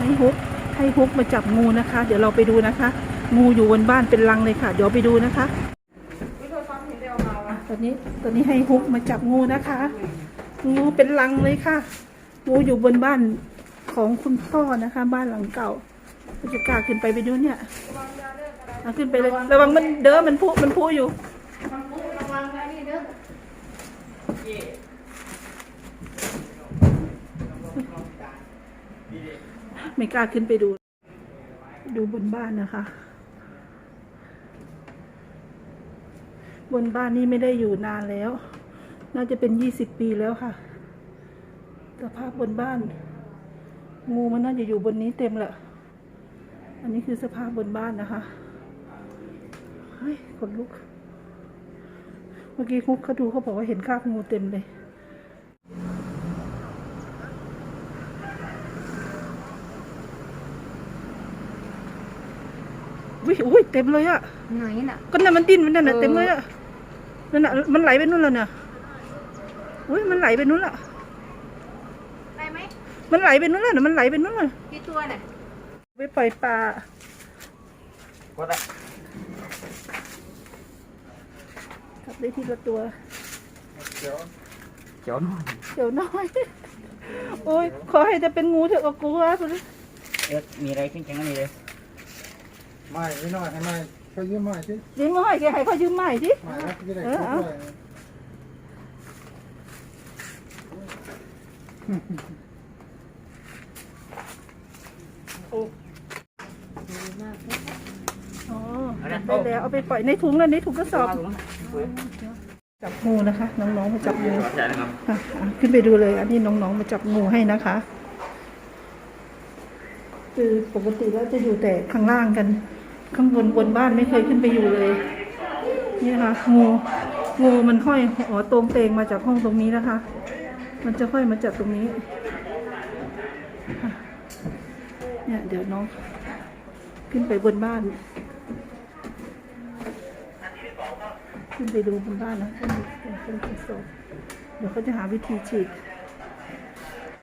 ให้ฮุกให้ฮุกมาจับงูนะคะ เดี๋ยวเราไปดูนะคะ งูอยู่บนบ้านเป็นรังเลยค่ะ เดี๋ยวไปดูนะคะอะตอนนี้ตอนนี้ให้ฮุกมาจับงูนะคะ งูเป็นรังเลยค่ะ งูอยู่บนบ้านของคุณพ่อนะคะ บ้านหลังเก่าเราจะกล้าขึ้นไปไปดูเนี่ยเอาขึ้นไปเลยระวังมันเด้อมันพุมันพุอยู่ ไม่กล้าขึ้นไปดู ดูบนบ้านนะคะ บนบ้านนี้ไม่ได้อยู่นานแล้ว น่าจะเป็นยี่สิบปีแล้วค่ะสภาพบนบ้าน งูมันน่าจะอยู่บนนี้เต็มแหละ อันนี้คือสภาพบนบ้านนะคะ เฮ้ยขนลุก เมื่อกี้คุกเขาดูเขาบอกว่าเห็นคราบงูเต็มเลย อุ้ยอุ้ยเต็มเลยอะไหนน่ะ ก็นั่นมันดิ้นมันนั่นน่ะเออ เต็มเลยอะนั่นน่ะมันไหลไปนู่นแล้วน่ะอุ้ยมันไหลไปนู่นละได้ไหมมันไหลไปนู่นแล้วน่ะมันไหลไปนู่นเลยกี่ตัวน่ะไปปล่อยปลาก็ได้จับได้ทีละตัวเดี๋ยวเดี๋ยวหน่อยเดี๋ยวน้อย โอ้ยขอให้จะเป็นงูเถอะก็กลัวเอ๊ะมีอะไรขึ้นแข็งๆก็มีเลย ไม่ไม่น้อยให้ไม่เขายืมไม่สิยืมให้แกให้เขายืมใหม่สิไม่แล้วจะได้เอคอรบเอาด้วยอ๋อจับได้แล้วเอาไปปล่อยในถุงแล้วในถุงกระสอบจับงูนะคะ น้องๆมาจับงูใช่นะครับค่ะอะขึ้นไปดูเลยอันนี้น้องๆมาจับงูให้นะคะ คือปกติแล้วจะอยู่แต่ข้างล่างกัน ข้างบนบนบ้านไม่เคยขึ้นไปอยู่เลย นี่นะคะงูงูมันห้อยหัวตรงเตงมาจากห้องตรงนี้นะคะ มันจะห้อยมาจากตรงนี้ เนี่ยเดี๋ยวน้อง ขึ้นไปบนบ้าน ขึ้นไปดูบนบ้านนะขึ้นไปขึ้นไปสอบเดี๋ยวเขาจะหาวิธีฉีด